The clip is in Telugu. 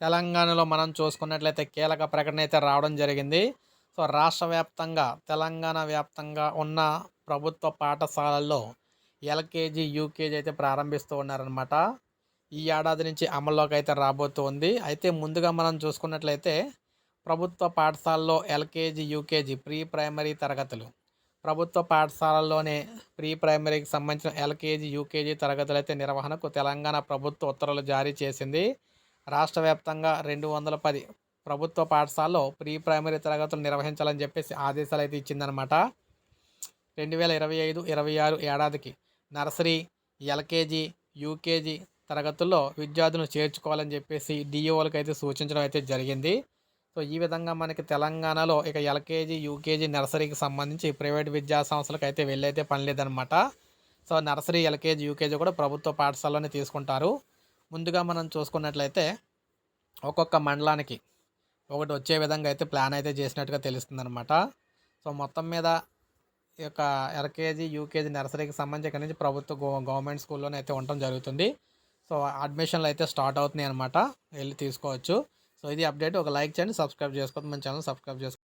తెలంగాణలో మనం చూసుకున్నట్లయితే కీలక ప్రకటన అయితే రావడం జరిగింది. సో రాష్ట్ర వ్యాప్తంగా తెలంగాణ వ్యాప్తంగా ఉన్న ప్రభుత్వ పాఠశాలల్లో ఎల్కేజీ యూకేజీ అయితే ప్రారంభిస్తూ ఉన్నారనమాట ఈ ఏడాది నుంచి అమల్లోకి అయితే రాబోతుంది అయితే ముందుగా మనం చూసుకున్నట్లయితే ప్రభుత్వ పాఠశాలలో ఎల్కేజీ యూకేజీ ప్రీ ప్రైమరీ తరగతులు. ప్రభుత్వ పాఠశాలల్లోనే ప్రీ ప్రైమరీకి సంబంధించిన ఎల్కేజీ యూకేజీ తరగతులు అయితే నిర్వహణకు తెలంగాణ ప్రభుత్వ ఉత్తర్వులు జారీ చేసింది. రాష్ట్ర వ్యాప్తంగా రెండు వందల పది ప్రభుత్వ పాఠశాలలో ప్రీ ప్రైమరీ తరగతులు నిర్వహించాలని చెప్పేసి ఆదేశాలు అయితే ఇచ్చిందనమాట రెండు వేల ఇరవై ఐదు ఇరవై ఆరు ఏడాదికి నర్సరీ ఎల్కేజీ యూకేజీ తరగతుల్లో విద్యార్థులను చేర్చుకోవాలని చెప్పేసి డిఓలకు అయితే సూచించడం అయితే జరిగింది. సో ఈ విధంగా మనకి తెలంగాణలో ఇక ఎల్కేజీ యూకేజీ నర్సరీకి సంబంధించి ప్రైవేట్ విద్యా సంస్థలకు అయితే వెళ్ళైతే పని లేదనమాట సో నర్సరీ ఎల్కేజీ యూకేజీ కూడా ప్రభుత్వ పాఠశాలలోనే తీసుకుంటారు. ముందుగా మనం చూసుకున్నట్లయితే ఒక్కొక్క మండలానికి ఒకటి వచ్చే విధంగా అయితే ప్లాన్ అయితే చేసినట్టుగా తెలుస్తుంది అనమాట సో మొత్తం మీద ఈ యొక్క ఎల్కేజీ యూకేజీ నర్సరీకి సంబంధించి ఇక్కడ నుంచి ప్రభుత్వ గవర్నమెంట్ స్కూల్లోనే అయితే ఉండటం జరుగుతుంది. సో అడ్మిషన్లు అయితే స్టార్ట్ అవుతున్నాయి అనమాట వెళ్ళి తీసుకోవచ్చు. సో ఇది అప్డేట్. ఒక లైక్ చేయండి సబ్స్క్రైబ్ చేసుకోవద్దు. మన ఛానల్ సబ్స్క్రైబ్ చేసుకోండి